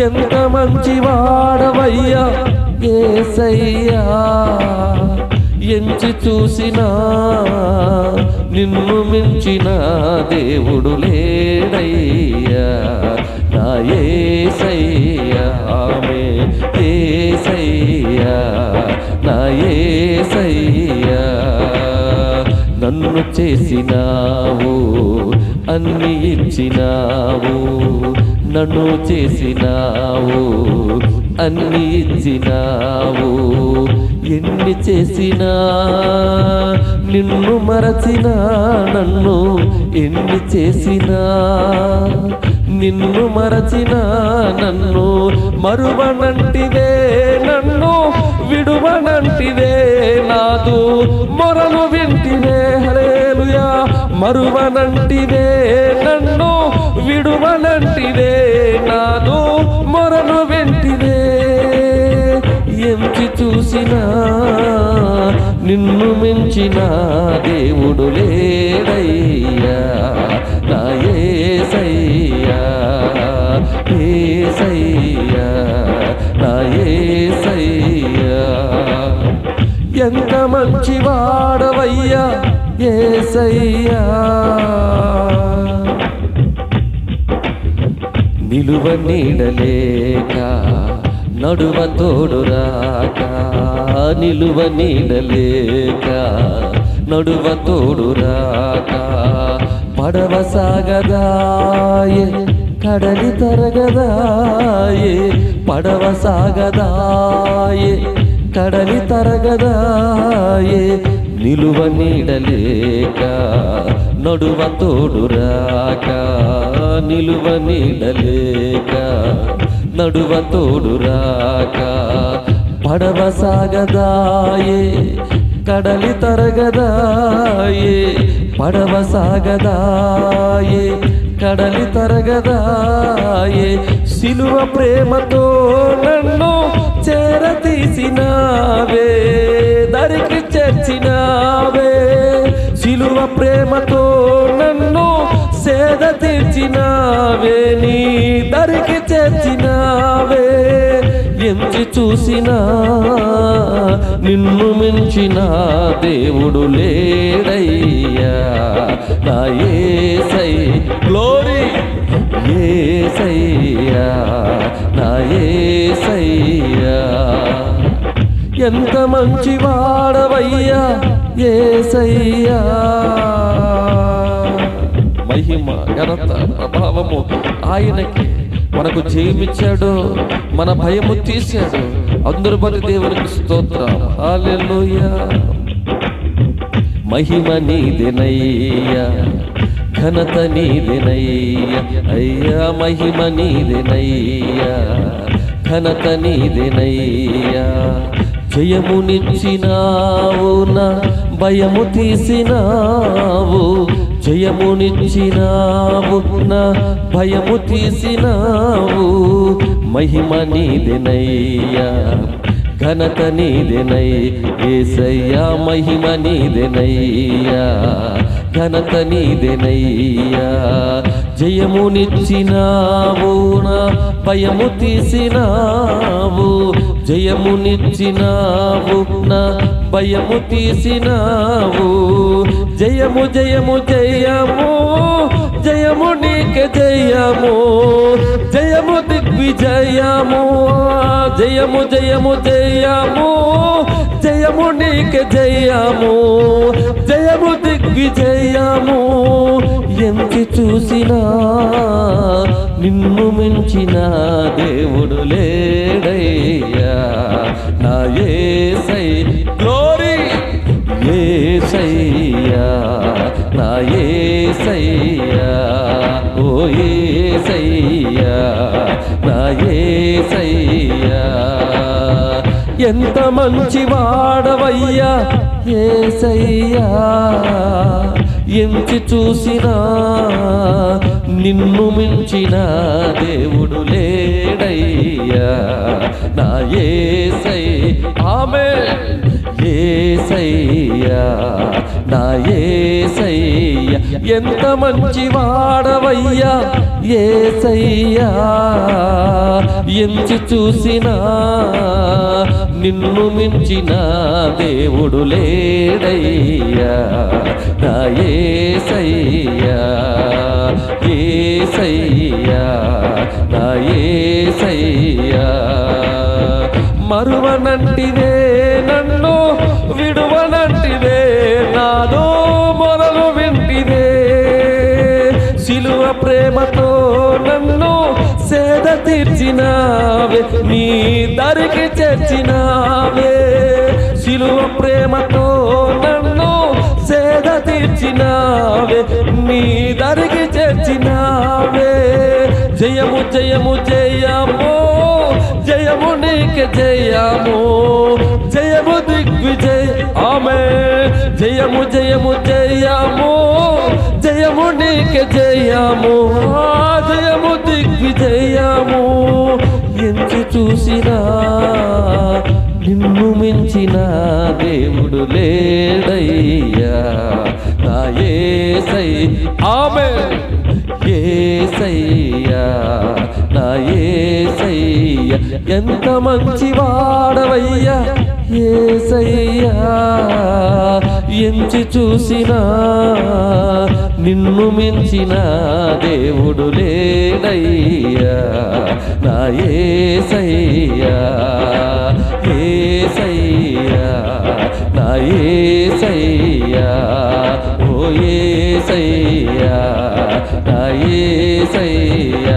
ఎంత మంచి వాడవయ్యా ఏసయ్యా ఎంచి చూసినా నిన్ను మించిన దేవుడు లేడయ్యా. నా ఏసయ్యా ఆమె ఏసయ్యా నా ఏసయ్యా. నన్ను చేసినావు అన్ని ఇచ్చినావు నన్ను చేసినావు అన్ని ఇచ్చినావు. ఎన్ని చేసినా నిన్ను మరచినా నన్ను ఎన్ని చేసినా నిన్ను మరచిన నన్ను మరువనంటిదే నన్ను విడువనంటిదే నాదు మొరలు వింటిదే మరువనంటివే నన్ను విడువనంటివే నాను మొరను వెంటివే ఎంచి చూసినా నిన్ను మించిన దేవుడు లేడయ్యా. నా ఏసయ్యా ఏసయ్యా నా ఏసయ్యా. ఎంత మంచి వాడవయ్యా ఏసయ్యా. నిలువ నీడలేక నడువ తోడురాక నిలువ నీడలేక నడువ తోడురాక పడవ సాగదాయే కడలి తరగదాయే పడవ సాగదాయే కడలి తరగదాయే నిలువ నీడలేక నడువ తోడురాక నిలువ నీడలేక నడువ తోడురాక పడవ సాగదాయే కడలి తరగదాయే పడవ సాగదాయే కడలి తరగదాయే సిలువ ప్రేమతో నన్ను చేరతీసినావే ఎంచి చూసినా నిన్ను మించిన దేవుడు లేడయ్యా. నా ఏసై గ్లోరీ ఏసయ్యా నా ఏసయ్యా. ఎంత మంచి వాడవయ్యా ఏసయ్యా. మహిమ ఘనత ప్రభావము ఆయనకి. మనకు జయమిచ్చాడు మన భయము తీశాడు. అందరు బతి దేవునికి స్తోత్రం. మహిమ నీదినయ్యా ఘనత నీదినయ్యా అయ్యా మహిమ నీదినయ్యా ఘనత నీదెనయ్యా. జయమునిచ్చినావు నా భయము తీసినావు జయమునిచ్చినావు నా భయము తీసినావు. మహిమ నీదెనయ్యా ఘనత నీదెనై ఏసయ్యా మహిమ నీదెనయ్యా ఘనత నీదెనయ్యా. జయమునిచ్చినావు నా భయము తీసినావు జయమునిచ్చినావు నా భయము తీసినావు. జయము జయము జయము జయము నీకే జయము. జయము దిగ్విజయము జయము జయము జయము జయము నీకే జయము. జయము దిగ్విజయము ఎంచి చూసినా నిన్ను మించిన దేవుడు లేడయ్యా. నా ఏసై గ్లోరీ ఏసయ్యా నా ఏసయ్యా ఓ ఏసయ్యా నా ఏసయ్యా ఎంత మంచి వాడవయ్యా ఏసయ్యా ఎంచి చూసినా నిన్ను మించిన దేవుడు లేడయ్యా నా ఏసై. ఆమె ఏసయ్యా నా ఏసయ్యా ఎంత మంచి వాడవయ్యా ఏసయ్యా ఎంచి చూసినా నిన్ను మించిన దేవుడు లేడయ్యా నా ఏసయ్యా ఏసయ్యా నా ఏసయ్యా మరువనంటిదే నాదో మొరలు వింటిదే. సిలువ ప్రేమతో నన్ను సేద తీర్చినావే నీ దరికి చేర్చినావే. సిలువ ప్రేమతో నన్ను సేద తీర్చినావే నీ దరికి చేర్చినావే. జయము జయము జయము జయము నీకు జయము జయము దిగ్విజయ. ఆమె జయము జయము జయము జయము నీకు జయము. జయము దిగ్విజయము. ఎంచి చూసినా నిన్ను మించిన దేవుడు లేడయ్యా. నా ఏసై ఆమె ఏసయ్యా నా ఏసయ్య. ఎంత మంచి వాడవయ్యా ఏసయ్యా ఎంచి చూసినా నిన్ను మించిన దేవుడు లేడయ్యా. నా ఏసయ్యా ఏసయ్యా నా ఏసయ్యా. ఓ ఏసయ్యా నా ఏసయ్యా.